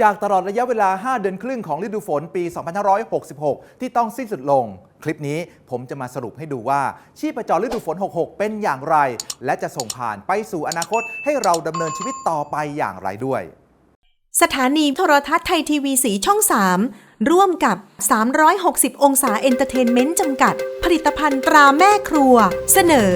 จากตลอดระยะเวลา 5 เดือนครึ่งของฤดูฝนปี 2566 ที่ต้องสิ้นสุดลง คลิปนี้ผมจะมาสรุปให้ดูว่า ชีพจรฤดูฝน 66 เป็นอย่างไร และจะส่งผ่านไปสู่อนาคตให้เราดำเนินชีวิตต่อไปอย่างไรด้วย สถานีโทรทัศน์ไทยทีวีสีช่อง 3 ร่วมกับ 360 องศาเอนเตอร์เทนเมนต์จำกัด ผลิตภัณฑ์ตราแม่ครัว เสนอ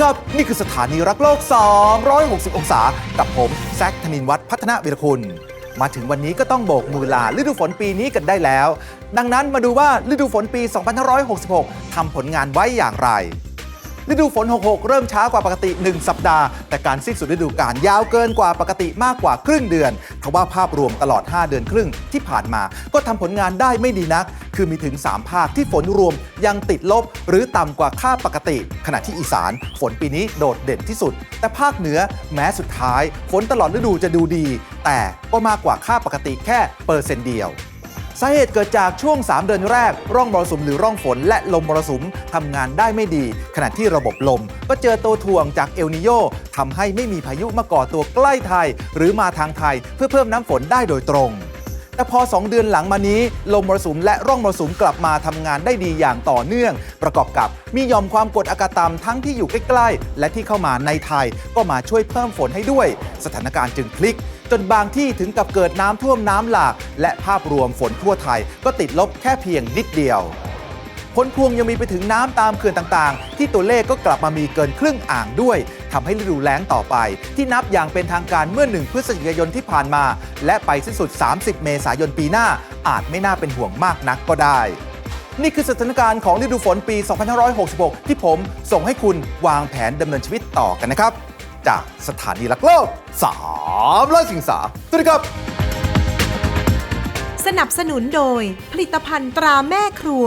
ครับ นี่คือสถานีรักโลก 360 องศา กับผม แซคธนินวัฒน์พัฒนาวิรคุณ มาถึงวันนี้ก็ต้องโบกมือลาฤดูฝนปีนี้กันได้แล้ว ดังนั้นมาดูว่าฤดูฝนปี 2566 ทำผลงานไว้อย่างไร ฤดูฝน 66 เริ่มช้ากว่าปกติ 1 สัปดาห์ แต่การสิ้นสุดฤดูกาลยาวเกินกว่าปกติมากกว่าครึ่งเดือนทว่าภาพรวมตลอด 5 เดือนครึ่งที่ผ่านมา ก็ทำผลงานได้ไม่ดีนัก คือมีถึง 3 ภาคที่ฝนรวมยังติดลบ หรือต่ำกว่าค่าปกติ ขณะที่อีสานฝนปีนี้โดดเด่นที่สุด แต่ภาคเหนือแม้สุดท้าย ฝนตลอดฤดูจะดูดี แต่ก็มากกว่าค่าปกติแค่เปอร์เซ็นต์เดียว สาเหตุเกิดจากช่วง 3 เดือนแรก ร่องมรสุมหรือร่องฝนและลมมรสุมทำงานได้ไม่ดี ขณะที่ระบบลม ก็เจอตัวถ่วงจากเอลนิโยทำให้ไม่มีพายุมาก่อตัวใกล้ไทย หรือมาทางไทยเพื่อเพิ่มน้ำฝนได้โดยตรงแต่พอ 2 เดือนหลังมานี้ ลมมรสุมและร่องมรสุมกลับมาทำงานได้ดีอย่างต่อเนื่อง ประกอบกับมียอมความกดอากาศต่ำทั้งที่อยู่ใกล้ ๆ และที่เข้ามาในไทยก็มาช่วยเพิ่มฝนให้ด้วย สถานการณ์จึงพลิก จนบางที่ถึงกับเกิดน้ำท่วมน้ำหลาก และภาพรวมฝนทั่วไทยก็ติดลบแค่เพียงนิดเดียวผลพวงยังมีไปถึงน้ำตามเขื่อนต่างๆ ที่ตัวเลขก็กลับมามีเกินครึ่งอ่างด้วยทำให้ฤดูแล้งต่อไป ที่นับอย่างเป็นทางการเมื่อ 1 พฤศจิกายนที่ผ่านมา และไปสิ้นสุด 30 เมษายนปีหน้า อาจไม่น่าเป็นห่วงมากนักก็ได้ นี่คือสถานการณ์ของฤดูฝนปี 2566 ที่ผมส่งให้คุณวางแผนดำเนินชีวิตต่อกันนะครับ จากสถานีรักโลก3ร้อยสิงสาสวัสดีครับ สนับสนุนโดยผลิตภัณฑ์ตราแม่ครัว